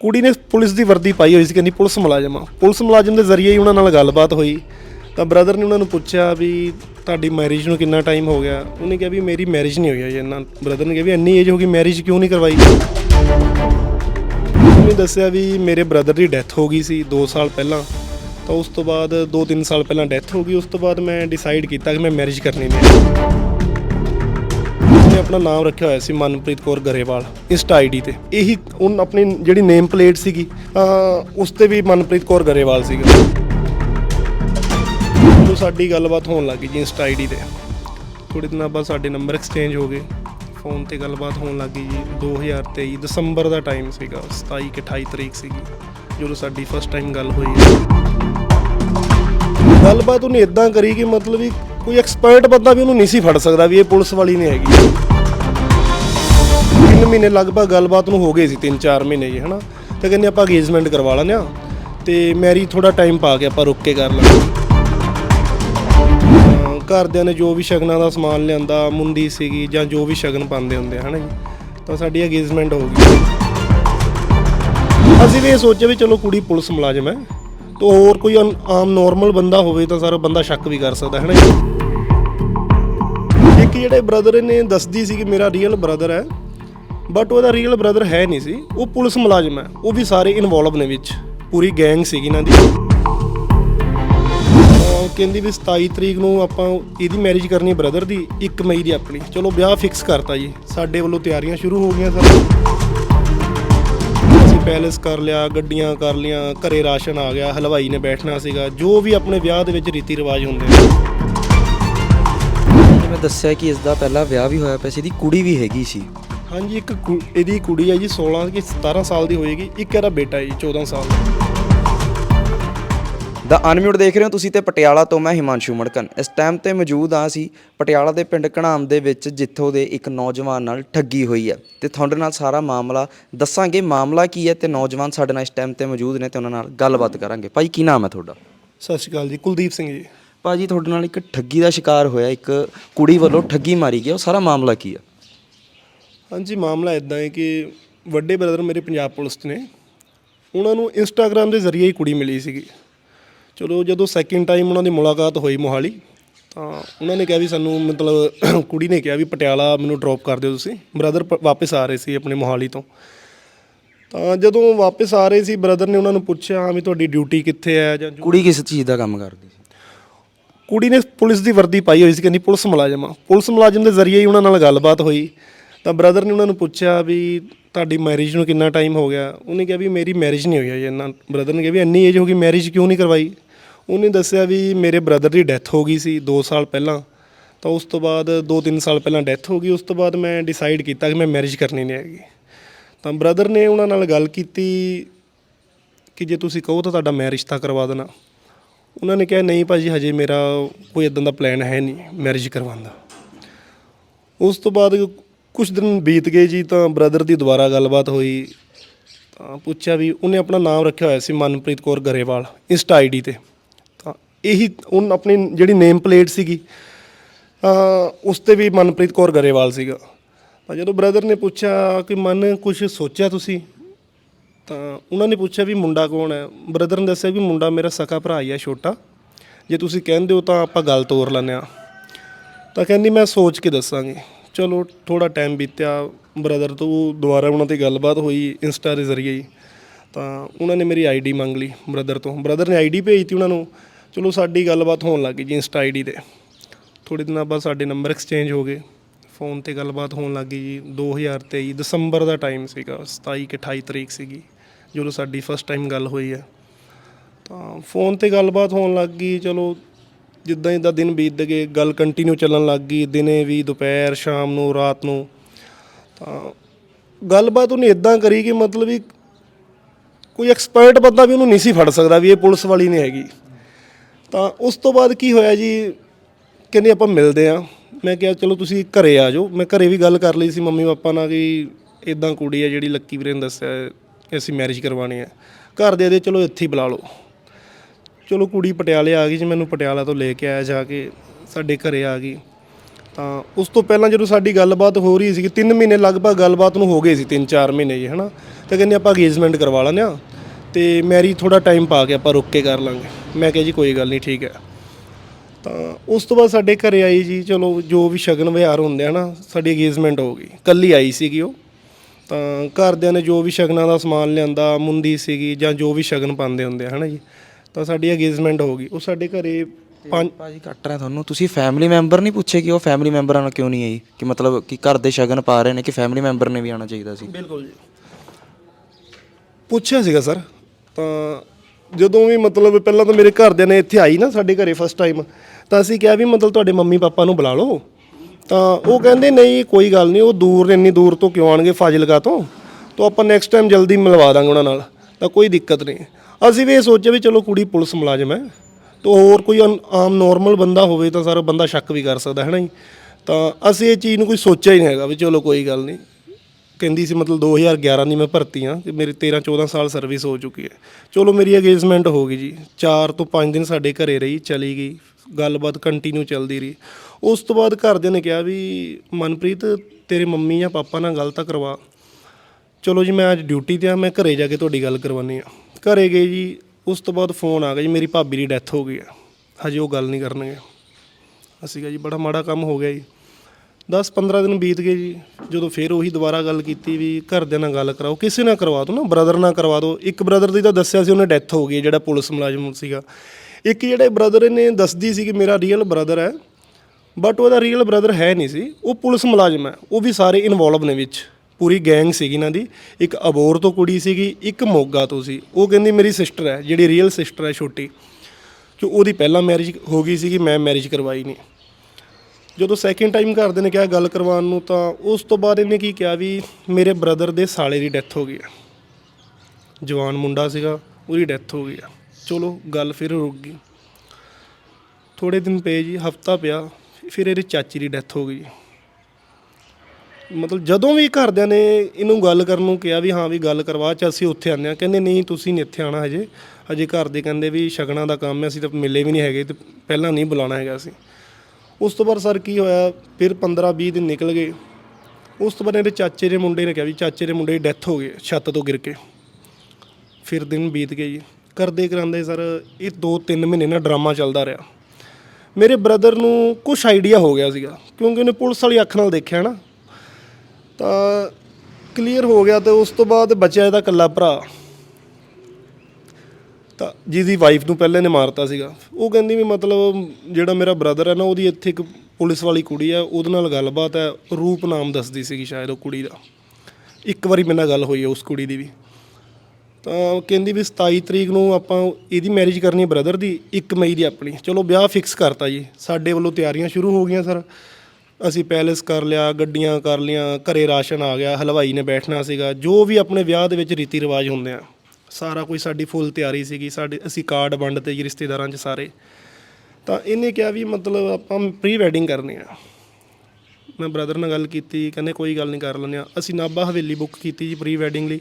ਕੁੜੀ ਨੇ ਪੁਲਿਸ ਦੀ ਵਰਦੀ ਪਾਈ ਹੋਈ ਸੀ, ਕਹਿੰਦੀ ਪੁਲਿਸ ਮੁਲਾਜ਼ਮ ਆ। ਪੁਲਿਸ ਮੁਲਾਜ਼ਮ ਦੇ ਜ਼ਰੀਏ ਹੀ ਉਹਨਾਂ ਨਾਲ ਗੱਲਬਾਤ ਹੋਈ। ਤਾਂ ਬ੍ਰਦਰ ਨੇ ਉਹਨਾਂ ਨੂੰ ਪੁੱਛਿਆ ਵੀ ਤੁਹਾਡੀ ਮੈਰਿਜ ਨੂੰ ਕਿੰਨਾ ਟਾਈਮ ਹੋ ਗਿਆ? ਉਹਨੇ ਕਿਹਾ ਵੀ ਮੇਰੀ ਮੈਰਿਜ ਨਹੀਂ ਹੋਈ ਹੈ ਇੰਨਾ। ਬ੍ਰਦਰ ਨੇ ਕਿਹਾ ਵੀ ਇੰਨੀ ਏਜ ਹੋ ਗਈ ਮੈਰਿਜ ਕਿਉਂ ਨਹੀਂ ਕਰਵਾਈ? ਉਹਨੇ ਦੱਸਿਆ ਵੀ ਮੇਰੇ ਬ੍ਰਦਰ ਦੀ ਡੈਥ ਹੋ ਗਈ ਸੀ 2 ਸਾਲ ਪਹਿਲਾਂ। ਤਾਂ ਉਸ ਤੋਂ ਬਾਅਦ 2-3 ਸਾਲ ਪਹਿਲਾਂ ਡੈਥ ਹੋ ਗਈ। ਉਸ ਤੋਂ ਬਾਅਦ ਮੈਂ ਡਿਸਾਈਡ ਕੀਤਾ ਕਿ ਮੈਂ ਮੈਰਿਜ ਕਰਨੀ ਨਹੀਂ ਉਹਨੇ ਆਪਣਾ ਨਾਮ ਰੱਖਿਆ ਹੋਇਆ ਸੀ ਮਨਪ੍ਰੀਤ ਕੌਰ ਗਰੇਵਾਲ ਇੰਸਟਾ ਆਈਡੀ ਤੇ। ਇਹੀ ਉਹ ਆਪਣੀ ਜਿਹੜੀ ਨੇਮ ਪਲੇਟ ਸੀਗੀ ਉਸ ਤੇ ਵੀ ਮਨਪ੍ਰੀਤ ਕੌਰ ਗਰੇਵਾਲ ਸੀਗਾ। ਜਦੋਂ ਸਾਡੀ ਗੱਲਬਾਤ ਹੋਣ ਲੱਗੀ ਜੀ ਇੰਸਟਾ ਆਈਡੀ ਤੇ। ਥੋੜੇ ਦਿਨਾਂ ਬਾਅਦ ਸਾਡੇ ਨੰਬਰ ਐਕਸਚੇਂਜ ਹੋ ਗਏ। ਫੋਨ ਤੇ ਗੱਲਬਾਤ ਹੋਣ ਲੱਗੀ ਜੀ 2023 ਦਸੰਬਰ ਦਾ ਟਾਈਮ ਸੀਗਾ 27 ਕਿ 28 ਤਰੀਕ ਸੀਗੀ, ਜਦੋਂ ਸਾਡੀ ਫਸਟ ਟਾਈਮ ਗੱਲ ਹੋਈ। ਗੱਲਬਾਤ ਉਹਨੇ ਇਦਾਂ ਕਰੀ ਕਿ ਮਤਲਬ ਵੀ ਕੋਈ ਐਕਸਪਰਟ ਬੰਦਾ ਵੀ ਉਹਨੂੰ ਨਹੀਂ ਸੀ ਫੜ ਸਕਦਾ ਵੀ ਇਹ ਪੁਲਿਸ ਵਾਲੀ ਨਹੀਂ ਹੈਗੀ। ਤਿੰਨ ਮਹੀਨੇ ਲਗਭਗ ਗੱਲਬਾਤ ਨੂੰ ਹੋ ਗਏ ਸੀ 3-4 ਮਹੀਨੇ ਜੀ ਹਨਾ? ਤੇ ਕਹਿੰਦੇ ਆਪਾਂ ਅਗੇਜਮੈਂਟ ਕਰਵਾ ਲੈਂਦੇ ਆ ਤੇ ਮੈਰੀ ਥੋੜਾ ਟਾਈਮ ਪਾ ਕੇ ਆਪਾਂ ਰੁੱਕ ਕੇ ਕਰ ਲਾਂਗੇ। ਘਰਦਿਆਂ ਨੇ ਜੋ ਵੀ ਸ਼ਗਨਾਂ ਦਾ ਸਮਾਨ ਲਿਆਂਦਾ ਮੁੰਦੀ ਸੀਗੀ ਜਾਂ ਜੋ ਵੀ ਸ਼ਗਨ ਪਾਉਂਦੇ ਹੁੰਦੇ ਆ, ਹਨਾ ਜੀ? ਤਾਂ ਸਾਡੀ ਅਗੇਜਮੈਂਟ ਹੋ ਗਈ। ਅਸੀਂ ਵੀ ਇਹ ਸੋਚਿਆ ਵੀ ਚਲੋ ਕੁੜੀ ਪੁਲਿਸ ਮੁਲਾਜ਼ਮ ਹੈ। ਤਾਂ ਹੋਰ ਕੋਈ ਅਨ- ਆਮ ਨਾਰਮਲ ਬੰਦਾ ਹੋਵੇ ਤਾਂ ਸਰ ਬੰਦਾ ਸ਼ੱਕ ਵੀ ਕਰ ਸਕਦਾ, ਹੈ ਨਾ ਜੀ? ਇੱਕ ਜਿਹੜੇ ਬ੍ਰਦਰ ਨੇ ਦੱਸਦੀ ਸੀ ਕਿ ਮੇਰਾ ਰੀਅਲ ਬ੍ਰਦਰ ਹੈ ਬਟ ਉਹਦਾ ਰੀਅਲ ਬ੍ਰਦਰ ਹੈ ਨਹੀਂ ਸੀ। ਉਹ ਪੁਲਿਸ ਮੁਲਾਜ਼ਮ ਹੈ, ਉਹ ਵੀ ਸਾਰੇ ਇਨਵੋਲਵ ਨੇ ਵਿੱਚ। ਪੂਰੀ ਗੈਂਗ ਸੀਗੀ ਇਹਨਾਂ ਦੀ। ਉਹ ਕਹਿੰਦੀ ਵੀ 27 ਤਰੀਕ ਨੂੰ ਆਪਾਂ ਇਹਦੀ ਮੈਰਿਜ ਕਰਨੀ ਬ੍ਰਦਰ ਦੀ 1 ਮਈ ਦੀ ਆਪਣੀ। ਚਲੋ ਵਿਆਹ ਫਿਕਸ ਕਰਤਾ ਜੀ। ਸਾਡੇ ਵੱਲੋਂ ਤਿਆਰੀਆਂ ਸ਼ੁਰੂ ਹੋ ਗਈਆਂ ਸਰ। ਪੈਲਸ ਕਰ ਲਿਆ ਗੱਡੀਆਂ ਕਰ ਲੀਆਂ ਘਰੇ ਰਾਸ਼ਨ ਆ ਗਿਆ ਹਲਵਾਈ ਨੇ ਬੈਠਣਾ ਸੀਗਾ ਜੋ ਵੀ ਆਪਣੇ ਵਿਆਹ ਦੇ ਵਿੱਚ ਰੀਤੀ ਰਿਵਾਜ ਹੁੰਦੇ ਨੇ। ਜਿਵੇਂ ਦੱਸਿਆ ਕਿ ਇਸ ਦਾ ਪਹਿਲਾਂ ਵਿਆਹ ਵੀ ਹੋਇਆ ਪਿਆ ਸੀ ਇਹਦੀ ਕੁੜੀ ਵੀ ਹੈਗੀ ਸੀ। ਹਾਂਜੀ ਇੱਕ ਕੁ- ਇਹਦੀ ਕੁੜੀ ਹੈ ਜੀ 16 ਕਿ 17 ਸਾਲ ਦੀ ਹੋਏਗੀ ਇੱਕ ਇਹਦਾ ਬੇਟਾ ਹੈ ਜੀ 14 ਸਾਲ ਦਾ। ਦਾ ਅਨਮਿਊਟ ਦੇਖ ਰਹੇ ਹੋ ਤੁਸੀਂ ਤੇ ਪਟਿਆਲਾ ਤੋਂ ਮੈਂ ਹਿਮਾਂਸ਼ੂ ਮੜਕਨ ਇਸ ਟਾਈਮ ਤੇ ਮੌਜੂਦ ਆ ਅਸੀਂ ਪਟਿਆਲਾ ਦੇ ਪਿੰਡ ਘਣਾਮ ਦੇ ਵਿੱਚ ਜਿੱਥੋਂ ਦੇ ਇੱਕ ਨੌਜਵਾਨ ਨਾਲ ਠੱਗੀ ਹੋਈ ਹੈ। ਤੇ ਤੁਹਾਡੇ ਨਾਲ ਸਾਰਾ ਮਾਮਲਾ ਦੱਸਾਂਗੇ। ਮਾਮਲਾ ਕੀ ਹੈ ਤੇ ਨੌਜਵਾਨ ਸਾਡੇ ਨਾਲ ਇਸ ਟਾਈਮ ਤੇ ਮੌਜੂਦ ਨੇ ਤੇ ਉਹਨਾਂ ਨਾਲ ਗੱਲਬਾਤ ਕਰਾਂਗੇ। ਭਾਈ ਕੀ ਨਾਮ ਹੈ ਤੁਹਾਡਾ? ਸਤਿ ਸ਼੍ਰੀ ਅਕਾਲ ਜੀ। ਕੁਲਦੀਪ ਸਿੰਘ ਜੀ। ਭਾਜੀ ਤੁਹਾਡੇ ਨਾਲ ਇੱਕ ਠੱਗੀ ਦਾ ਸ਼ਿਕਾਰ ਹੋਇਆ। ਇੱਕ ਕੁੜੀ ਵੱਲੋਂ ਠੱਗੀ ਮਾਰੀ ਗਈ ਉਹ ਸਾਰਾ ਮਾਮਲਾ ਕੀ ਹੈ? ਹਾਂਜੀ ਮਾਮਲਾ ਇਦਾਂ ਹੈ ਕਿ ਵੱਡੇ ਬ੍ਰਦਰ ਮੇਰੇ ਪੰਜਾਬ ਪੁਲਿਸ ਨੇ। ਉਹਨਾਂ ਨੂੰ ਇੰਸਟਾਗ੍ਰam ਦੇ ਜ਼ਰੀਏ ਹੀ ਕੁੜੀ ਮਿਲੀ ਸੀਗੀ। ਚਲੋ ਜਦੋਂ ਸੈਕਿੰਡ ਟਾਈਮ ਉਹਨਾਂ ਦੀ ਮੁਲਾਕਾਤ ਹੋਈ ਮੋਹਾਲੀ ਤਾਂ ਉਹਨਾਂ ਨੇ ਕਿਹਾ ਵੀ ਸਾਨੂੰ ਮਤਲਬ ਕੁੜੀ ਨੇ ਕਿਹਾ ਵੀ ਪਟਿਆਲਾ ਮੈਨੂੰ ਡ੍ਰੌਪ ਕਰ ਦਿਓ ਤੁਸੀਂ। ਬ੍ਰਦਰ ਵਾਪਸ ਆ ਰਹੇ ਸੀ ਆਪਣੇ ਮੋਹਾਲੀ ਤੋਂ। ਤਾਂ ਜਦੋਂ ਵਾਪਸ ਆ ਰਹੇ ਸੀ ਬ੍ਰਦਰ ਨੇ ਉਹਨਾਂ ਨੂੰ ਪੁੱਛਿਆ ਹਾਂ ਵੀ ਤੁਹਾਡੀ ਡਿਊਟੀ ਕਿੱਥੇ ਹੈ ਜਾਂ ਜੋ- ਕੁੜੀ ਕਿਸ ਚੀਜ਼ ਦਾ ਕੰਮ ਕਰਦੀ ਸੀ? ਕੁੜੀ ਨੇ ਪੁਲਿਸ ਦੀ ਵਰਦੀ ਪਾਈ ਹੋਈ ਸੀ ਕਹਿੰਦੀ ਪੁਲਿਸ ਮੁਲਾਜ਼ਮ ਆ। ਪੁਲਿਸ ਮੁਲਾਜ਼ਮ ਦੇ ਜ਼ਰੀਏ ਹੀ ਉਹਨਾਂ ਨਾਲ ਗੱਲਬਾਤ ਹੋਈ। ਤਾਂ ਬ੍ਰਦਰ ਨੇ ਉਹਨਾਂ ਨੂੰ ਪੁੱਛਿਆ ਵੀ ਤੁਹਾਡੀ ਮੈਰਿਜ ਨੂੰ ਕਿੰਨਾ ਟਾਈਮ ਹੋ ਗਿਆ? ਉਹਨੇ ਕਿਹਾ ਵੀ ਮੇਰੀ ਮੈਰਿਜ ਨਹੀਂ ਹੋਈ ਹੈ ਇਹਨਾਂ ਬ੍ਰਦਰ ਨੇ ਕਿਹਾ ਵੀ ਇੰਨੀ ਏਜ ਹੋ ਗਈ ਮੈਰਿਜ ਕਿਉਂ ਨਹੀਂ ਕਰਵਾਈ? ਉਹਨੇ ਦੱਸਿਆ ਵੀ ਮੇਰੇ ਬ੍ਰਦਰ ਦੀ ਡੈਥ ਹੋ ਗਈ ਸੀ 2 ਸਾਲ ਪਹਿਲਾਂ। ਤਾਂ ਉਸ ਤੋਂ ਬਾਅਦ 2-3 ਸਾਲ ਪਹਿਲਾਂ ਡੈਥ ਹੋ ਗਈ, ਉਸ ਤੋਂ ਬਾਅਦ ਮੈਂ ਡਿਸਾਈਡ ਕੀਤਾ ਕਿ ਮੈਂ ਮੈਰਿਜ ਕਰਨੀ ਨਹੀਂ ਹੈਗੀ। ਤਾਂ ਬ੍ਰਦਰ ਨੇ ਉਹਨਾਂ ਨਾਲ ਗੱਲ ਕੀਤੀ ਕਿ ਜੇ ਤੁਸੀਂ ਕਹੋ ਤਾਂ ਤੁਹਾਡਾ ਮੈਰਿਜ ਤਾਂ ਕਰਵਾ ਦੇਣਾ। ਉਹਨਾਂ ਨੇ ਕਿਹਾ, ਨਹੀਂ ਭਾਜੀ, ਹਜੇ ਮੇਰਾ ਕੋਈ ਇਦਾਂ ਦਾ ਪਲਾਨ ਹੈ ਨਹੀਂ ਮੈਰਿਜ ਕਰਵਾਉਣ ਦਾ। ਉਸ ਤੋਂ ਬਾਅਦ ਕੁਝ ਦਿਨ ਬੀਤ ਗਏ ਜੀ, ਤਾਂ ਬ੍ਰਦਰ ਦੀ ਦੁਬਾਰਾ ਗੱਲਬਾਤ ਹੋਈ। ਤਾਂ ਪੁੱਛਿਆ ਵੀ ਉਹਨੇ ਆਪਣਾ ਨਾਮ ਰੱਖਿਆ ਹੋਇਆ ਸੀ ਮਨਪ੍ਰੀਤ ਕੌਰ ਗਰੇਵਾਲ ਇੰਸਟਾ ਆਈਡੀ ਤੇ। ਇਹੀ ਉਹ ਆਪਣੀ ਜਿਹੜੀ ਨੇਮ ਪਲੇਟ ਸੀਗੀ ਉਸ ਤੇ ਵੀ ਮਨਪ੍ਰੀਤ ਕੌਰ ਗਰੇਵਾਲ ਸੀਗਾ। ਤਾਂ ਜਦੋਂ ਬ੍ਰਦਰ ਨੇ ਪੁੱਛਿਆ ਕਿ ਮਨ ਕੁਝ ਸੋਚਿਆ ਤੁਸੀਂ? ਤਾਂ ਉਹਨਾਂ ਨੇ ਪੁੱਛਿਆ ਵੀ ਮੁੰਡਾ ਕੌਣ ਹੈ? ਬ੍ਰਦਰ ਨੇ ਦੱਸਿਆ ਵੀ ਮੁੰਡਾ ਮੇਰਾ ਸਕਾ ਭਰਾ ਹੀ ਹੈ, ਛੋਟਾ। ਜੇ ਤੁਸੀਂ ਕਹਿੰਦੇ ਹੋ ਤਾਂ ਆਪਾਂ ਗੱਲ ਤੋਰ ਲੈਂਦੇ ਹਾਂ। ਤਾਂ ਕਹਿੰਦੀ ਮੈਂ ਸੋਚ ਕੇ ਦੱਸਾਂਗੀ। ਚਲੋ ਥੋੜਾ ਟਾਈਮ ਬੀਤਿਆ ਬ੍ਰਦਰ ਤੋਂ ਦੁਬਾਰਾ ਉਹਨਾਂ ਤੇ ਗੱਲਬਾਤ ਹੋਈ ਇੰਸਟਾ ਦੇ ਜ਼ਰੀਏ ਤਾਂ ਉਹਨਾਂ ਨੇ ਮੇਰੀ ਆਈਡੀ ਮੰਗ ਲਈ ਬ੍ਰਦਰ ਤੋਂ। ਬ੍ਰਦਰ ਨੇ ਆਈਡੀ ਭੇਜਤੀ ਉਹਨਾਂ ਨੂੰ। ਚਲੋ ਸਾਡੀ ਗੱਲਬਾਤ ਹੋਣ ਲੱਗ ਗਈ ਜੀ ਇੰਸਟਾ ਆਈਡੀ ਤੇ। ਥੋੜੇ ਦਿਨਾਂ ਬਾਅਦ ਸਾਡੇ ਨੰਬਰ ਐਕਸਚੇਂਜ ਹੋ ਗਏ। ਫੋਨ ਤੇ ਗੱਲਬਾਤ ਹੋਣ ਲੱਗ ਗਈ ਜੀ 2023 ਦਸੰਬਰ ਦਾ ਟਾਈਮ ਸੀਗਾ 27 ਕਿ 28 ਤਰੀਕ ਸੀਗੀ, ਜਦੋਂ ਸਾਡੀ ਫਸਟ ਟਾਈਮ ਗੱਲ ਹੋਈ ਹੈ। ਤਾਂ ਫੋਨ ਤੇ ਗੱਲਬਾਤ ਹੋਣ ਲੱਗ ਗਈ, ਚਲੋ ਜਿੱਦਾਂ ਜਿੱਦਾਂ ਦਿਨ ਬੀਤਦੇ ਗਏ, ਗੱਲ ਕੰਟੀਨਿਊ ਚੱਲਣ ਲੱਗ ਗਈ, ਦਿਨੇ ਵੀ, ਦੁਪਹਿਰ, ਸ਼ਾਮ ਨੂੰ, ਰਾਤ ਨੂੰ। ਤਾਂ ਗੱਲਬਾਤ ਉਹਨੇ ਇਦਾਂ ਕਰੀ ਕਿ ਮਤਲਬ ਵੀ ਕੋਈ ਐਕਸਪਰਟ ਬੰਦਾ ਵੀ ਉਹਨੂੰ ਨਹੀਂ ਸੀ ਫੜ ਸਕਦਾ ਵੀ ਇਹ ਪੁਲਿਸ ਵਾਲੀ ਨਹੀਂ ਹੈਗੀ। ਤਾਂ ਉਸ ਤੋਂ ਬਾਅਦ ਕੀ ਹੋਇਆ ਜੀ? ਕਹਿੰਦੇ ਆਪਾਂ ਮਿਲਦੇ ਆ ਮੈਂ ਕਿਹਾ, ਚਲੋ ਤੁਸੀਂ ਘਰੇ ਆ ਜਾਓ। ਮੈਂ ਘਰੇ ਵੀ ਗੱਲ ਕਰ ਲਈ ਸੀ ਮੰਮੀ ਪਾਪਾ ਨਾਲ ਕਿ ਇਦਾਂ ਕੁੜੀ ਹੈ ਜਿਹੜੀ ਲੱਕੀ ਵੀਰੇ ਨੇ ਦੱਸਿਆ ਕਿ ਅਸੀਂ ਮੈਰਿਜ ਕਰਵਾਉਣੀ ਹੈ। ਘਰ ਦੇ ਦੇ ਚਲੋ ਇੱਥੇ ਹੀ ਬੁਲਾ ਲਓ। ਚਲੋ ਕੁੜੀ ਪਟਿਆਲੇ ਆ ਗਈ ਜੀ, ਮੈਨੂੰ ਪਟਿਆਲਾ ਤੋਂ ਲੈ ਕੇ ਆਇਆ ਜਾ ਕੇ, ਸਾਡੇ ਘਰੇ ਆ ਗਈ। ਤਾਂ ਉਸ ਤੋਂ ਪਹਿਲਾਂ ਜਦੋਂ ਸਾਡੀ ਗੱਲਬਾਤ ਹੋ ਰਹੀ ਸੀ 3 ਮਹੀਨੇ ਲਗਭਗ ਗੱਲਬਾਤ ਨੂੰ ਹੋ ਗਏ ਸੀ 3-4 ਮਹੀਨੇ ਜੀ, ਹਨਾ? ਤਾਂ ਕਹਿੰਦੇ ਆਪਾਂ ਅਗੇਜਮੈਂਟ ਕਰਵਾ ਲੈਂਦੇ ਆ ਤੇ ਮੈਰੀ ਥੋੜਾ ਟਾਈਮ ਪਾ ਕੇ ਆਪਾਂ ਰੁੱਕ ਕੇ ਕਰ ਲਾਂਗੇ। ਮੈਂ ਕਿਹਾ ਜੀ ਕੋਈ ਗੱਲ ਨਹੀਂ ਠੀਕ ਹੈ। ਤਾਂ ਉਸ ਤੋਂ ਬਾਅਦ ਸਾਡੇ ਘਰੇ ਆਈ ਜੀ ਚਲੋ ਜੋ ਵੀ ਸ਼ਗਨ ਵਿਹਾਰ ਹੁੰਦੇ ਆ ਨਾ ਸਾਡੀ ਅਗੇਜਮੈਂਟ ਹੋ ਗਈ। ਕੱਲੀ ਆਈ ਸੀਗੀ ਉਹ। ਤਾਂ ਘਰਦਿਆਂ ਨੇ ਜੋ ਵੀ ਸ਼ਗਨਾਂ ਦਾ ਸਮਾਨ ਲਿਆਂਦਾ ਮੁੰਦੀ ਸੀਗੀ ਜਾਂ ਜੋ ਵੀ ਸ਼ਗਨ ਪਾਉਂਦੇ ਹੁੰਦੇ ਹਨਾ ਜੀ। ਤਾਂ ਸਾਡੀ ਅਗੇਜਮੈਂਟ ਹੋ ਗਈ। ਉਹ ਸਾਡੇ ਘਰੇ ਪੰਜ ਭਾਜੀ ਕੱਟ ਰਿਹਾ ਤੁਹਾਨੂੰ। ਤੁਸੀਂ ਫੈਮਿਲੀ ਮੈਂਬਰ ਨਹੀਂ ਪੁੱਛੇ ਕਿ ਉਹ ਫੈਮਿਲੀ ਮੈਂਬਰਾਂ ਨਾਲ ਕਿਉਂ ਨਹੀਂ ਆਈ? ਕਿ ਮਤਲਬ ਕਿ ਘਰ ਦੇ ਸ਼ਗਨ ਪਾ ਰਹੇ ਨੇ ਕਿ ਫੈਮਿਲੀ ਮੈਂਬਰ ਨੇ ਵੀ ਆਉਣਾ ਚਾਹੀਦਾ ਸੀ? ਬਿਲਕੁਲ ਜੀ। ਪੁੱਛਿਆ ਸੀਗਾ ਸਰ। ਤਾਂ ਜਦੋਂ ਵੀ ਮਤਲਬ ਪਹਿਲਾਂ ਤਾਂ ਮੇਰੇ ਘਰਦਿਆਂ ਨੇ ਇੱਥੇ ਆਈ ਨਾ ਸਾਡੇ ਘਰੇ ਫਸਟ ਟਾਈਮ ਤਾਂ ਅਸੀਂ ਕਿਹਾ ਵੀ ਮਤਲਬ ਤੁਹਾਡੇ ਮੰਮੀ ਪਾਪਾ ਨੂੰ ਬੁਲਾ ਲਓ। ਤਾਂ ਉਹ ਕਹਿੰਦੇ, ਨਹੀਂ, ਕੋਈ ਗੱਲ ਨਹੀਂ, ਉਹ ਦੂਰ, ਇੰਨੀ ਦੂਰ ਤੋਂ ਕਿਉਂ ਆਣਗੇ ਫਾਜ਼ਿਲਕਾ ਤੋਂ? ਤਾਂ ਆਪਾਂ ਨੈਕਸਟ ਟਾਈਮ ਜਲਦੀ ਮਿਲਵਾ ਦਾਂਗੇ ਉਹਨਾਂ ਨਾਲ, ਤਾਂ ਕੋਈ ਦਿੱਕਤ ਨਹੀਂ। ਅਸੀਂ ਵੀ ਇਹ ਸੋਚਿਆ ਵੀ ਚਲੋ ਕੁੜੀ ਪੁਲਿਸ ਮੁਲਾਜ਼ਮ ਹੈ, ਤਾਂ ਹੋਰ ਕੋਈ ਅਨ- ਆਮ ਨੋਰਮਲ ਬੰਦਾ ਹੋਵੇ ਤਾਂ ਸਾਰਾ ਬੰਦਾ ਸ਼ੱਕ ਵੀ ਕਰ ਸਕਦਾ, ਹੈ ਨਾ ਜੀ? ਤਾਂ ਅਸੀਂ ਇਹ ਚੀਜ਼ ਨੂੰ ਕੋਈ ਸੋਚਿਆ ਹੀ ਨਹੀਂ ਹੈਗਾ ਵੀ ਚਲੋ ਕੋਈ ਗੱਲ ਨਹੀਂ। ਕਹਿੰਦੀ ਸੀ ਮਤਲਬ 2011 ਦੀ ਮੈਂ ਭਰਤੀ ਆ ਤੇ ਮੇਰੀ 13 14 ਸਾਲ ਸਰਵਿਸ ਹੋ ਚੁੱਕੀ ਹੈ। ਚਲੋ ਮੇਰੀ ਅਗੇਜਮੈਂਟ ਹੋ ਗਈ ਜੀ। 4 ਤੋਂ 5 ਦਿਨ ਸਾਡੇ ਘਰੇ ਰਹੀ, ਚਲੀ ਗਈ। ਗੱਲਬਾਤ ਕੰਟੀਨਿਊ ਚੱਲਦੀ ਰਹੀ। ਉਸ ਤੋਂ ਬਾਅਦ ਘਰਦਿਆਂ ਨੇ ਕਿਹਾ ਵੀ, ਮਨਪ੍ਰੀਤ, ਤੇਰੇ ਮੰਮੀ ਜਾਂ ਪਾਪਾ ਨਾਲ ਗੱਲ ਤਾਂ ਕਰਵਾ। ਚਲੋ ਜੀ, ਮੈਂ ਅੱਜ ਡਿਊਟੀ ਤੇ ਆ, ਮੈਂ ਘਰੇ ਜਾ ਕੇ ਤੁਹਾਡੀ ਗੱਲ ਕਰਵਾਉਣੀ ਆ। ਘਰੇ ਗਏ ਜੀ। ਉਸ ਤੋਂ ਬਾਅਦ ਫੋਨ ਆ ਗਿਆ ਜੀ, ਮੇਰੀ ਭਾਬੀ ਦੀ ਡੈਥ ਹੋ ਗਈ ਆ ਹਜੇ ਉਹ ਗੱਲ ਨਹੀਂ ਕਰਨਗੇ। ਅਸੀਂ ਕਿਹਾ ਜੀ, ਬੜਾ ਮਾੜਾ ਕੰਮ ਹੋ ਗਿਆ ਜੀ। 10 15 ਦਿਨ ਬੀਤ ਗਏ ਜੀ। ਜਦੋਂ ਫਿਰ ਉਹੀ ਦੁਬਾਰਾ ਗੱਲ ਕੀਤੀ ਵੀ ਘਰਦਿਆਂ ਨਾਲ ਗੱਲ ਕਰਾਓ, ਕਿਸੇ ਨਾਲ ਕਰਵਾ ਦਿਓ ਨਾ ਬ੍ਰਦਰ ਨਾਲ ਕਰਵਾ ਦਿਓ। ਇੱਕ ਬ੍ਰਦਰ ਦੀ ਤਾਂ ਦੱਸਿਆ ਸੀ ਉਹਨੇ ਡੈਥ ਹੋ ਗਈ ਜਿਹੜਾ ਪੁਲਿਸ ਮੁਲਾਜ਼ਮ ਸੀਗਾ। ਇੱਕ ਜਿਹੜੇ ਬ੍ਰਦਰ ਨੇ ਦੱਸਦੀ ਸੀ ਕਿ ਮੇਰਾ ਰੀਅਲ ਬ੍ਰਦਰ ਹੈ ਬਟ ਉਹਦਾ ਰੀਅਲ ਬ੍ਰਦਰ ਹੈ ਨਹੀਂ ਸੀ। ਉਹ ਪੁਲਿਸ ਮੁਲਾਜ਼ਮ ਹੈ, ਉਹ ਵੀ ਸਾਰੇ ਇਨਵੋਲਵ ਨੇ ਵਿੱਚ। ਪੂਰੀ ਗੈਂਗ ਸੀਗੀ ਇਹਨਾਂ ਦੀ। ਇੱਕ ਅਬੋਰ ਤੋਂ ਕੁੜੀ ਸੀਗੀ, ਇੱਕ ਮੋਗਾ ਤੋਂ ਸੀ। ਉਹ ਕਹਿੰਦੀ ਮੇਰੀ ਸਿਸਟਰ ਹੈ, ਜਿਹੜੀ ਰੀਅਲ ਸਿਸਟਰ ਹੈ ਛੋਟੀ। ਕਿ ਉਹਦੀ ਪਹਿਲਾਂ ਮੈਰਿਜ ਹੋ ਗਈ ਸੀਗੀ, ਮੈਂ ਮੈਰਿਜ ਕਰਵਾਈ ਨਹੀਂ। ਜਦੋਂ ਸੈਕਿੰਡ ਟਾਈਮ ਘਰਦੇ ਨੇ ਕਿਹਾ ਗੱਲ ਕਰਵਾਉਣ ਨੂੰ, ਤਾਂ ਉਸ ਤੋਂ ਬਾਅਦ ਇਹਨੇ ਕੀ ਕਿਹਾ ਵੀ ਮੇਰੇ ਬ੍ਰਦਰ ਦੇ ਸਾਲੇ ਦੀ ਡੈਥ ਹੋ ਗਈ ਹੈ। ਜਵਾਨ ਮੁੰਡਾ ਸੀਗਾ, ਉਹਦੀ ਡੈਥ ਹੋ ਗਈ ਆ ਚਲੋ, ਗੱਲ ਫਿਰ ਰੁਕ ਗਈ। ਥੋੜੇ ਦਿਨ ਪਏ ਜੀ, ਹਫਤਾ ਪਿਆ, ਫਿਰ ਇਹਦੀ ਚਾਚੀ ਦੀ ਡੈਥ ਹੋ ਗਈ ਮਤਲਬ ਜਦੋਂ ਵੀ ਘਰਦਿਆਂ ਨੇ ਇਹਨੂੰ ਗੱਲ ਕਰਨ ਨੂੰ ਕਿਹਾ ਵੀ ਹਾਂ ਵੀ ਗੱਲ ਕਰਵਾ ਚ ਅਸੀਂ ਉੱਥੇ ਆਉਂਦੇ ਆ ਕਹਿੰਦੇ, ਨਹੀਂ, ਤੁਸੀਂ ਨਹੀਂ ਇੱਥੇ ਆਣਾ ਹਜੇ। ਹਜੇ ਘਰ ਦੇ ਕਹਿੰਦੇ ਵੀ ਸ਼ਗਨਾਂ ਦਾ ਕੰਮ ਹੈ, ਅਸੀਂ ਤਾਂ ਮਿਲੇ ਵੀ ਨਹੀਂ ਹੈਗੇ ਤੇ ਪਹਿਲਾਂ ਨਹੀਂ ਬੁਲਾਣਾ ਹੈਗਾ ਅਸੀਂ। ਉਸ ਤੋਂ ਬਾਅਦ ਸਰ ਕੀ ਹੋਇਆ? ਫਿਰ 15 20 ਦਿਨ ਨਿਕਲ ਗਏ। ਉਸ ਤੋਂ ਬਾਅਦ ਇਹਦੇ ਚਾਚੇ ਦੇ ਮੁੰਡੇ ਨੇ ਕਿਹਾ ਵੀ ਚਾਚੇ ਦੇ ਮੁੰਡੇ ਦੀ ਡੈਥ ਹੋ ਗਈ, ਛੱਤ ਤੋਂ ਗਿਰ ਕੇ। ਫਿਰ ਦਿਨ ਬੀਤ ਗਏ ਜੀ। ਕਰਦੇ ਕਰਾਂਦੇ ਸਰ ਇਹ 2-3 ਮਹੀਨੇ ਨਾ ਡਰਾਮਾ ਚੱਲਦਾ ਰਿਹਾ। ਮੇਰੇ ਬ੍ਰਦਰ ਨੂੰ ਕੁਝ ਆਈਡੀਆ ਹੋ ਗਿਆ ਸੀਗਾ, ਕਿਉਂਕਿ ਉਹਨੇ ਪੁਲਿਸ ਵਾਲੀ ਅੱਖ ਨਾਲ ਦੇਖਿਆ ਨਾ। ਤਾਂ ਕਲੀਅਰ ਹੋ ਗਿਆ ਤੇ ਉਸ ਤੋਂ ਬਾਅਦ ਬਚਿਆ ਇਹਦਾ ਇਕੱਲਾ ਭਰਾ। ਤਾਂ ਜਿਹਦੀ ਵਾਈਫ ਨੂੰ ਪਹਿਲੇ ਨੇ ਮਾਰਤਾ ਸੀਗਾ। ਉਹ ਕਹਿੰਦੀ ਵੀ ਮਤਲਬ ਜਿਹੜਾ ਮੇਰਾ ਬ੍ਰਦਰ ਹੈ ਨਾ, ਉਹਦੀ ਇੱਥੇ ਇੱਕ ਪੁਲਿਸ ਵਾਲੀ ਕੁੜੀ ਹੈ, ਉਹਦੇ ਨਾਲ ਗੱਲਬਾਤ ਹੈ, ਰੂਪ ਨਾਮ ਦੱਸਦੀ ਸੀਗੀ ਸ਼ਾਇਦ ਉਹ ਕੁੜੀ ਦਾ। ਇੱਕ ਵਾਰੀ ਮੇਰੇ ਨਾਲ ਗੱਲ ਹੋਈ ਹੈ ਉਸ ਕੁੜੀ ਦੀ ਵੀ। ਤਾਂ ਉਹ ਕਹਿੰਦੀ ਵੀ 27 ਤਰੀਕ ਨੂੰ ਆਪਾਂ ਇਹਦੀ ਮੈਰਿਜ ਕਰਨੀ ਹੈ ਬ੍ਰਦਰ ਦੀ 1 ਮਈ ਦੀ ਆਪਣੀ। ਚਲੋ ਵਿਆਹ ਫਿਕਸ ਕਰਤਾ ਜੀ। ਸਾਡੇ ਵੱਲੋਂ ਤਿਆਰੀਆਂ ਸ਼ੁਰੂ ਹੋ ਗਈਆਂ ਸਰ। ਅਸੀਂ ਪੈਲੇਸ ਕਰ ਲਿਆ, ਗੱਡੀਆਂ ਕਰ ਲੀਆਂ ਘਰੇ ਰਾਸ਼ਨ ਆ ਗਿਆ, ਹਲਵਾਈ ਨੇ ਬੈਠਣਾ ਸੀਗਾ। ਜੋ ਵੀ ਆਪਣੇ ਵਿਆਹ ਦੇ ਵਿੱਚ ਰੀਤੀ ਰਿਵਾਜ ਹੁੰਦੇ ਆ। ਸਾਰਾ ਕੋਈ ਸਾਡੀ ਫੁੱਲ ਤਿਆਰੀ ਸੀਗੀ, ਸਾਡੇ, ਅਸੀਂ ਕਾਰਡ ਵੰਡਤੇ ਜੀ ਰਿਸ਼ਤੇਦਾਰਾਂ 'ਚ ਸਾਰੇ। ਤਾਂ ਇਹਨੇ ਕਿਹਾ ਵੀ ਮਤਲਬ ਆਪਾਂ ਪ੍ਰੀ ਵੈਡਿੰਗ ਕਰਨੀ ਆ। ਮੈਂ ਬ੍ਰਦਰ ਨਾਲ ਗੱਲ ਕੀਤੀ, ਕਹਿੰਦੇ ਕੋਈ ਗੱਲ ਨਹੀਂ ਕਰ ਲੈਂਦੇ ਆ। ਅਸੀਂ ਨਾਭਾ ਹਵੇਲੀ ਬੁੱਕ ਕੀਤੀ ਜੀ ਪ੍ਰੀ ਵੈਡਿੰਗ ਲਈ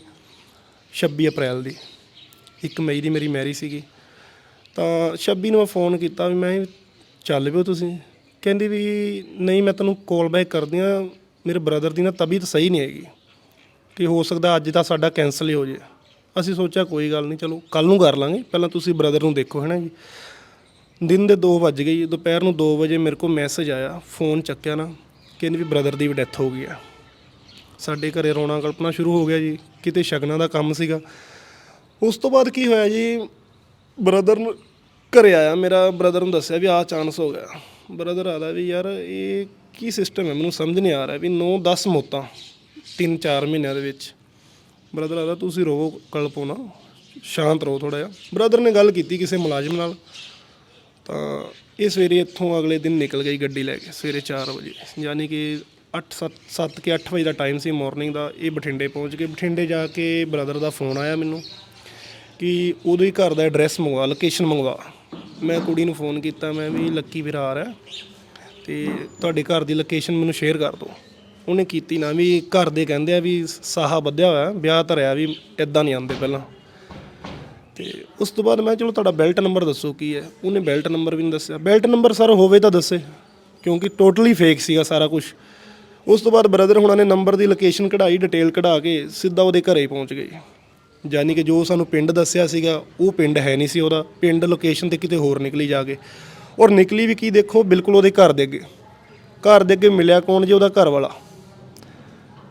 26 ਅਪ੍ਰੈਲ ਦੀ। 1 ਮਈ ਦੀ ਮੇਰੀ ਮੈਰੀ ਸੀਗੀ। ਤਾਂ 26 ਨੂੰ ਮੈਂ ਫੋਨ ਕੀਤਾ ਵੀ ਮੈਂ ਚੱਲ ਪਿਓ ਤੁਸੀਂ। ਕਹਿੰਦੀ ਵੀ ਨਹੀਂ, ਮੈਂ ਤੈਨੂੰ ਕਾਲ ਬੈਕ ਕਰਦੀ ਆ ਮੇਰੇ ਬ੍ਰਦਰ ਦੀ ਨਾ ਤਬੀਅਤ ਸਹੀ ਨਹੀਂ ਹੈਗੀ। ਕਿ ਹੋ ਸਕਦਾ ਅੱਜ ਦਾ ਸਾਡਾ ਕੈਨਸਲ ਹੀ ਹੋ ਜੇ। ਅਸੀਂ ਸੋਚਿਆ ਕੋਈ ਗੱਲ ਨਹੀਂ, ਚਲੋ ਕੱਲ ਨੂੰ ਕਰ ਲਾਂਗੇ। ਪਹਿਲਾਂ ਤੁਸੀਂ ਬ੍ਰਦਰ ਨੂੰ ਦੇਖੋ ਹੈ ਨਾ ਜੀ। ਦਿਨ ਦੇ 2 ਵੱਜ ਗਏ ਜੀ, ਦੁਪਹਿਰ ਨੂੰ 2 ਵਜੇ ਮੇਰੇ ਕੋਲ ਮੈਸੇਜ ਆਇਆ ਫੋਨ ਚੱਕਿਆ ਨਾ, ਕਹਿੰਦੇ ਵੀ ਬ੍ਰਦਰ ਦੀ ਵੀ ਡੈਥ ਹੋ ਗਈ ਆ। ਸਾਡੇ ਘਰੇ ਰੋਣਾ ਕਲਪਨਾ ਸ਼ੁਰੂ ਹੋ ਗਿਆ ਜੀ, ਕਿਤੇ ਸ਼ਗਨਾਂ ਦਾ ਕੰਮ ਸੀਗਾ। ਉਸ ਤੋਂ ਬਾਅਦ ਕੀ ਹੋਇਆ ਜੀ ਬ੍ਰਦਰ ਨੂੰ ਘਰੇ ਆਇਆ, ਮੇਰਾ ਬ੍ਰਦਰ ਨੂੰ ਦੱਸਿਆ ਵੀ ਆਹ ਚਾਂਸ ਹੋ ਗਿਆ। ਬ੍ਰਦਰ ਆਦਾ ਵੀ ਯਾਰ, ਇਹ ਕੀ ਸਿਸਟਮ ਹੈ? ਮੈਨੂੰ ਸਮਝ ਨਹੀਂ ਆ ਰਿਹਾ ਵੀ 9 10 ਮੌਤਾਂ 3-4 ਮਹੀਨਿਆਂ ਦੇ ਵਿੱਚ। ਬ੍ਰਦਰ ਆਦਾ ਤੁਸੀਂ ਰੋਵੋ ਕਲਪੋ ਨਾ। ਸ਼ਾਂਤ ਰਹੋ ਥੋੜਾ ਜਿਹਾ। ਬ੍ਰਦਰ ਨੇ ਗੱਲ ਕੀਤੀ ਕਿਸੇ ਮੁਲਾਜ਼ਮ ਨਾਲ। ਤਾਂ ਇਹ ਸਵੇਰੇ ਇੱਥੋਂ ਅਗਲੇ ਦਿਨ ਨਿਕਲ ਗਈ ਗੱਡੀ ਲੈ ਕੇ, ਸਵੇਰੇ 4 ਵਜੇ। ਯਾਨੀ ਕਿ 8 7 7 ਕੇ 8 ਵਜੇ ਦਾ ਟਾਈਮ ਸੀ ਮਾਰਨਿੰਗ ਦਾ। ਇਹ ਬਠਿੰਡੇ ਪਹੁੰਚ ਕੇ ਬਠਿੰਡੇ ਜਾ ਕੇ ਬ੍ਰਦਰ ਦਾ ਫੋਨ ਆਇਆ ਮੈਨੂੰ ਕਿ ਉਹਦੇ ਘਰ ਦਾ ਐਡਰੈਸ ਮੰਗਵਾ ਲੋਕੇਸ਼ਨ ਮੰਗਵਾ। ਮੈਂ ਕੁੜੀ ਨੂੰ ਫੋਨ ਕੀਤਾ, ਮੈਂ ਵੀ ਲੱਕੀ ਵੀਰ ਆ। ਰਿਹਾ ਤੇ ਤੁਹਾਡੇ ਘਰ ਦੀ ਲੋਕੇਸ਼ਨ ਮੈਨੂੰ ਸ਼ੇਅਰ ਕਰ ਦਿਓ। ਉਹਨੇ ਕੀਤੀ ਨਾ ਵੀ ਘਰ ਦੇ ਕਹਿੰਦੇ ਆ ਵੀ ਸਾਹਾ ਬੱਧਿਆ ਹੋਇਆ, ਵਿਆਹ ਧਰਿਆ ਵੀ ਇਦਾਂ ਨਹੀਂ ਆਉਂਦੇ ਪਹਿਲਾਂ। ਤੇ ਉਸ ਤੋਂ ਬਾਅਦ ਮੈਂ ਚਲੋ ਤੁਹਾਡਾ ਬੈਲਟ ਨੰਬਰ ਦੱਸੋ ਕੀ ਹੈ। ਉਹਨੇ ਬੈਲਟ ਨੰਬਰ ਵੀ ਨਹੀਂ ਦੱਸਿਆ। ਬੈਲਟ ਨੰਬਰ ਸਰ ਹੋਵੇ ਤਾਂ ਦੱਸੇ, ਕਿਉਂਕਿ ਟੋਟਲੀ ਫੇਕ ਸੀਗਾ ਸਾਰਾ ਕੁਝ ਉਸ ਤੋਂ ਬਾਅਦ ਬ੍ਰਦਰ ਹੁਣਾਂ ਨੇ ਨੰਬਰ ਦੀ ਲੋਕੇਸ਼ਨ ਕਢਾਈ ਡਿਟੇਲ ਕਢਾ ਕੇ ਸਿੱਧਾ ਉਹਦੇ ਘਰੇ ਹੀ ਪਹੁੰਚ ਗਏ। ਯਾਨੀ ਕਿ ਜੋ ਸਾਨੂੰ ਪਿੰਡ ਦੱਸਿਆ ਸੀਗਾ, ਉਹ ਪਿੰਡ ਹੈ ਨਹੀਂ ਸੀ ਉਹਦਾ। ਪਿੰਡ ਲੋਕੇਸ਼ਨ ਤੇ ਕਿਤੇ ਹੋਰ ਨਿਕਲੀ ਜਾ ਕੇ। ਔਰ ਨਿਕਲੀ ਵੀ ਕੀ ਦੇਖੋ, ਬਿਲਕੁਲ ਉਹਦੇ ਘਰ ਦੇ ਅੱਗੇ। ਘਰ ਦੇ ਅੱਗੇ ਮਿਲਿਆ ਕੌਣ ਜੀ ਉਹਦਾ ਘਰ ਵਾਲਾ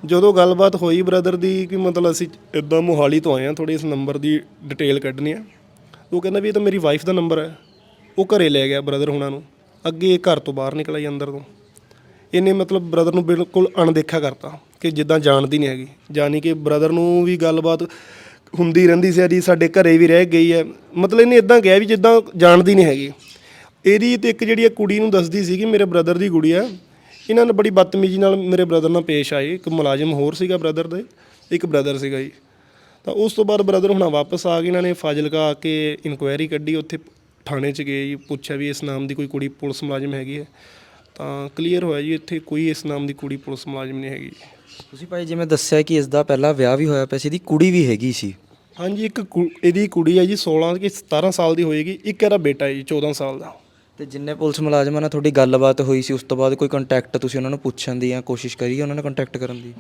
ਜਦੋਂ ਗੱਲਬਾਤ ਹੋਈ ਬ੍ਰਦਰ ਦੀ ਕਿ ਮਤਲਬ ਅਸੀਂ ਇਦਾਂ ਮੋਹਾਲੀ ਤੋਂ ਆਏ ਆ ਥੋੜੀ ਇਸ ਨੰਬਰ ਦੀ ਡਿਟੇਲ ਕੱਢਣੀ ਆ। ਉਹ ਕਹਿੰਦਾ ਵੀ ਇਹ ਤਾਂ ਮੇਰੀ ਵਾਈਫ ਦਾ ਨੰਬਰ ਹੈ ਉਹ ਘਰੇ ਲੈ ਗਿਆ ਬ੍ਰਦਰ ਹੁਣਾਂ ਨੂੰ। ਅੱਗੇ ਇਹ ਘਰ ਤੋਂ ਬਾਹਰ ਨਿਕਲ ਆਈ ਅੰਦਰ ਤੋਂ। ਇਹਨੇ ਮਤਲਬ ਬ੍ਰਦਰ ਨੂੰ ਬਿਲਕੁਲ ਅਣਦੇਖਾ ਕਰਤਾ ਕਿ ਜਿੱਦਾਂ ਜਾਣਦੀ ਨਹੀਂ ਹੈਗੀ। ਜਾਨੀ ਕਿ ਬ੍ਰਦਰ ਨੂੰ ਵੀ ਗੱਲਬਾਤ ਹੁੰਦੀ ਰਹਿੰਦੀ ਸੀ ਜੀ ਸਾਡੇ ਘਰੇ ਵੀ ਰਹਿ ਗਈ ਹੈ। ਮਤਲਬ ਇਹਨੇ ਇਦਾਂ ਕਿਹਾ ਵੀ ਜਿੱਦਾਂ ਜਾਣਦੀ ਨਹੀਂ ਹੈਗੀ। ਇਹਦੀ ਤੇ ਇੱਕ ਜਿਹੜੀ ਇਹ ਕੁੜੀ ਨੂੰ ਦੱਸਦੀ ਸੀ ਕਿ ਮੇਰੇ ਬ੍ਰਦਰ ਦੀ ਕੁੜੀ ਆ ਇਹਨਾਂ ਨੇ ਬੜੀ ਬਦਤਮੀਜ਼ੀ ਨਾਲ ਮੇਰੇ ਬ੍ਰਦਰ ਨਾਲ ਪੇਸ਼ ਆਏ। ਇੱਕ ਮੁਲਾਜ਼ਮ ਹੋਰ ਸੀਗਾ ਬ੍ਰਦਰ ਦੇ ਇੱਕ ਬ੍ਰਦਰ ਸੀਗਾ ਜੀ। ਤਾਂ ਉਸ ਤੋਂ ਬਾਅਦ ਬ੍ਰਦਰ ਹੁਣਾਂ ਵਾਪਸ ਆ ਗਏ ਇਹਨਾਂ ਨੇ ਫਾਜ਼ਿਲਕਾ ਆ ਕੇ ਇਨਕੁਆਇਰੀ ਕੱਢੀ ਉੱਥੇ ਥਾਣੇ 'ਚ ਗਏ ਜੀ ਪੁੱਛਿਆ ਵੀ ਇਸ ਨਾਮ ਦੀ ਕੋਈ ਕੁੜੀ ਪੁਲਿਸ ਮੁਲਾਜ਼ਮ ਹੈਗੀ ਹੈ। ਤਾਂ ਕਲੀਅਰ ਹੋਇਆ ਜੀ ਇੱਥੇ ਕੋਈ ਇਸ ਨਾਮ ਦੀ ਕੁੜੀ ਪੁਲਿਸ ਮੁਲਾਜ਼ਮ ਨਹੀਂ ਹੈਗੀ ਤੁਸੀਂ ਭਾਈ ਜਿਵੇਂ ਦੱਸਿਆ ਕਿ ਇਸ ਦਾ ਪਹਿਲਾਂ ਵਿਆਹ ਵੀ ਹੋਇਆ ਪਿਆ ਸੀ ਇਹਦੀ ਕੁੜੀ ਵੀ ਹੈਗੀ ਸੀ। ਹਾਂਜੀ ਇੱਕ ਕੁ- ਇਹਦੀ ਕੁੜੀ ਹੈ ਜੀ 16 ਕਿ 17 ਸਾਲ ਦੀ ਹੋਏਗੀ ਇੱਕ ਇਹਦਾ ਬੇਟਾ ਹੈ ਜੀ 14 ਸਾਲ ਦਾ। ਤੇ ਜਿੰਨੇ ਪੁਲਿਸ ਮੁਲਾਜ਼ਮਾਂ ਨਾਲ ਤੁਹਾਡੀ ਗੱਲਬਾਤ ਹੋਈ ਸੀ ਉਸ ਤੋਂ ਬਾਅਦ ਕੋਈ ਕੰਟੈਕਟ ਤੁਸੀਂ ਉਹਨਾਂ ਨੂੰ ਪੁੱਛਣ ਦੀ ਜਾਂ ਕੋਸ਼ਿਸ਼ ਕਰੀ ਉਹਨਾਂ ਨਾਲ ਕੰਟੈਕਟ ਕਰਨ ਦੀ?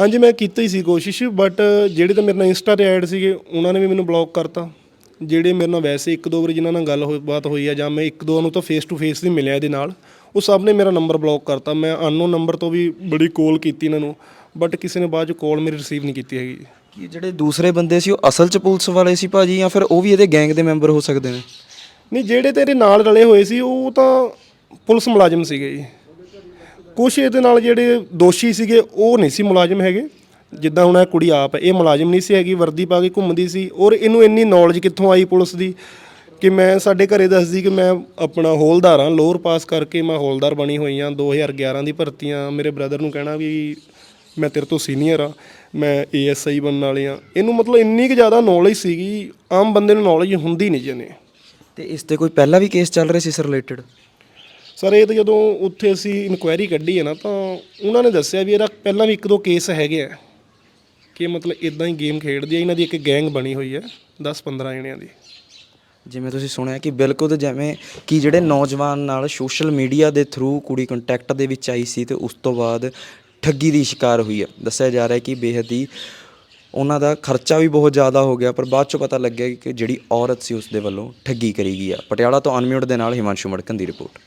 ਹਾਂਜੀ ਮੈਂ ਕੀਤੀ ਹੀ ਸੀ ਕੋਸ਼ਿਸ਼ ਬਟ ਜਿਹੜੇ ਤਾਂ ਮੇਰੇ ਨਾਲ ਇੰਸਟਾ ਤੇ ਐਡ ਸੀਗੇ ਉਹਨਾਂ ਨੇ ਵੀ ਮੈਨੂੰ ਬਲੌਕ ਕਰਤਾ। ਜਿਹੜੇ ਮੇਰੇ ਨਾਲ ਵੈਸੇ ਇੱਕ ਦੋ ਵਾਰੀ ਜਿਨ੍ਹਾਂ ਨਾਲ ਗੱਲ ਹੋਈ ਬਾਤ ਹੋਈ ਆ ਜਾਂ ਮੈਂ ਇੱਕ ਦੋ ਨੂੰ ਤਾਂ ਫੇਸ ਟੂ ਫੇਸ ਵੀ ਮਿਲਿਆ ਇਹਦੇ ਨਾਲ ਉਹ ਸਭ ਨੇ ਮੇਰਾ ਨੰਬਰ ਬਲੌਕ ਕਰਤਾ। ਮੈਂ ਅਨਨੋਨ ਨੰਬਰ ਤੋਂ ਵੀ ਬੜੀ ਕਾਲ ਕੀਤੀ ਇਹਨਾਂ ਨੂੰ ਬਟ ਕਿਸੇ ਨੇ ਬਾਅਦ ਚ ਕਾਲ ਮੇਰੀ ਰਿਸੀਵ ਨਹੀਂ ਕੀਤੀ ਹੈਗੀ। ਕਿ ਜਿਹੜੇ ਦੂਸਰੇ ਬੰਦੇ ਸੀ ਉਹ ਅਸਲ 'ਚ ਪੁਲਿਸ ਵਾਲੇ ਸੀ ਭਾਜੀ ਜਾਂ ਫਿਰ ਉਹ ਵੀ ਇਹਦੇ ਗੈਂਗ ਦੇ ਮੈਂਬਰ ਹੋ ਸਕਦੇ ਨੇ? ਨਹੀਂ, ਜਿਹੜੇ ਤੇਰੇ ਨਾਲ ਰਲੇ ਹੋਏ ਸੀ, ਉਹ ਤਾਂ ਪੁਲਿਸ ਮੁਲਾਜ਼ਮ ਸੀਗੇ ਜੀ। ਕੁਛ ਇਹਦੇ ਨਾਲ ਜਿਹੜੇ ਦੋਸ਼ੀ ਸੀਗੇ, ਉਹ ਨਹੀਂ ਸੀ ਮੁਲਾਜ਼ਮ ਹੈਗੇ। ਜਿੱਦਾਂ ਹੁਣ ਇਹ ਕੁੜੀ ਆਪ ਹੈ ਇਹ ਮੁਲਾਜ਼ਮ ਨਹੀਂ ਸੀ ਹੈਗੀ, ਵਰਦੀ ਪਾ ਕੇ ਘੁੰਮਦੀ ਸੀ। ਔਰ ਇਹਨੂੰ ਇੰਨੀ ਨੌਲੇਜ ਕਿੱਥੋਂ ਆਈ ਪੁਲਿਸ ਦੀ ਕਿ ਮੈਂ ਸਾਡੇ ਘਰੇ ਦੱਸਦੀ ਕਿ ਮੈਂ ਆਪਣਾ ਹੌਲਦਾਰ ਹਾਂ ਲੋਅਰ ਪਾਸ ਕਰਕੇ ਮੈਂ ਹੌਲਦਾਰ ਬਣੀ ਹੋਈ ਹਾਂ 2011 ਦੀ ਭਰਤੀ ਹਾਂ ਮੇਰੇ ਬ੍ਰਦਰ ਨੂੰ ਕਹਿਣਾ ਵੀ ਮੈਂ ਤੇਰੇ ਤੋਂ ਸੀਨੀਅਰ ਆ ਮੈਂ ਏਐਸਆਈ ਬਣਨ ਵਾਲੀ ਆ ਇਹਨੂੰ ਮਤਲਬ ਇੰਨੀ ਕੁ ਜ਼ਿਆਦਾ ਨੌਲੇਜ ਸੀਗੀ, ਆਮ ਬੰਦੇ ਨੂੰ ਨੌਲੇਜ ਹੁੰਦੀ ਨਹੀਂ ਜਨੇ ਤੇ ਇਸ ਤੇ ਕੋਈ ਪਹਿਲਾਂ ਵੀ ਕੇਸ ਚੱਲ ਰਿਹਾ ਸੀ ਇਸ ਰਿਲੇਟਡ ਸਰ ਇਹ ਤਾਂ ਜਦੋਂ ਉੱਥੇ ਅਸੀਂ ਇਨਕੁਆਇਰੀ ਕੱਢੀ ਹੈ ਨਾ ਤਾਂ ਉਹਨਾਂ ਨੇ ਦੱਸਿਆ ਵੀ ਇਹਦਾ ਪਹਿਲਾਂ ਵੀ ਇੱਕ ਦੋ ਕੇਸ ਹੈਗੇ ਆ ਕਿ ਮਤਲਬ ਇਦਾਂ ਹੀ ਗੇਮ ਖੇਡਦੀ ਆ ਇਹਨਾਂ ਦੀ ਇੱਕ ਗੈਂਗ ਬਣੀ ਹੋਈ ਹੈ 10-15 ਜਣਿਆਂ ਦੀ। ਜਿਵੇਂ ਤੁਸੀਂ ਸੁਣਿਆ ਕਿ ਬਿਲਕੁਲ ਜਿਵੇਂ ਕਿ ਜਿਹੜੇ ਨੌਜਵਾਨ ਨਾਲ ਸੋਸ਼ਲ ਮੀਡੀਆ ਦੇ ਥਰੂ ਕੁੜੀ ਕੰਟੈਕਟ ਦੇ ਵਿੱਚ ਆਈ ਸੀ ਤੇ ਉਸ ਤੋਂ ਬਾਅਦ ਠੱਗੀ ਦੀ ਸ਼ਿਕਾਰ ਹੋਈ ਹੈ। ਦੱਸਿਆ ਜਾ ਰਿਹਾ ਹੈ ਕਿ ਬੇਹੱਦ ਹੀ ਉਹਨਾਂ ਦਾ ਖਰਚਾ ਵੀ ਬਹੁਤ ਜ਼ਿਆਦਾ ਹੋ ਗਿਆ, ਪਰ ਬਾਅਦ ਚੋਂ ਪਤਾ ਲੱਗਿਆ ਕਿ ਜਿਹੜੀ ਔਰਤ ਸੀ ਉਸ ਦੇ ਵੱਲੋਂ ਠੱਗੀ ਕਰੀ ਗਈ ਆ। ਪਟਿਆਲਾ ਤੋਂ ਅਨਮਿਊਟ ਦੇ ਨਾਲ ਹਿਮਾਂਸ਼ੂ ਮੜਕਣ ਦੀ ਰਿਪੋਰਟ।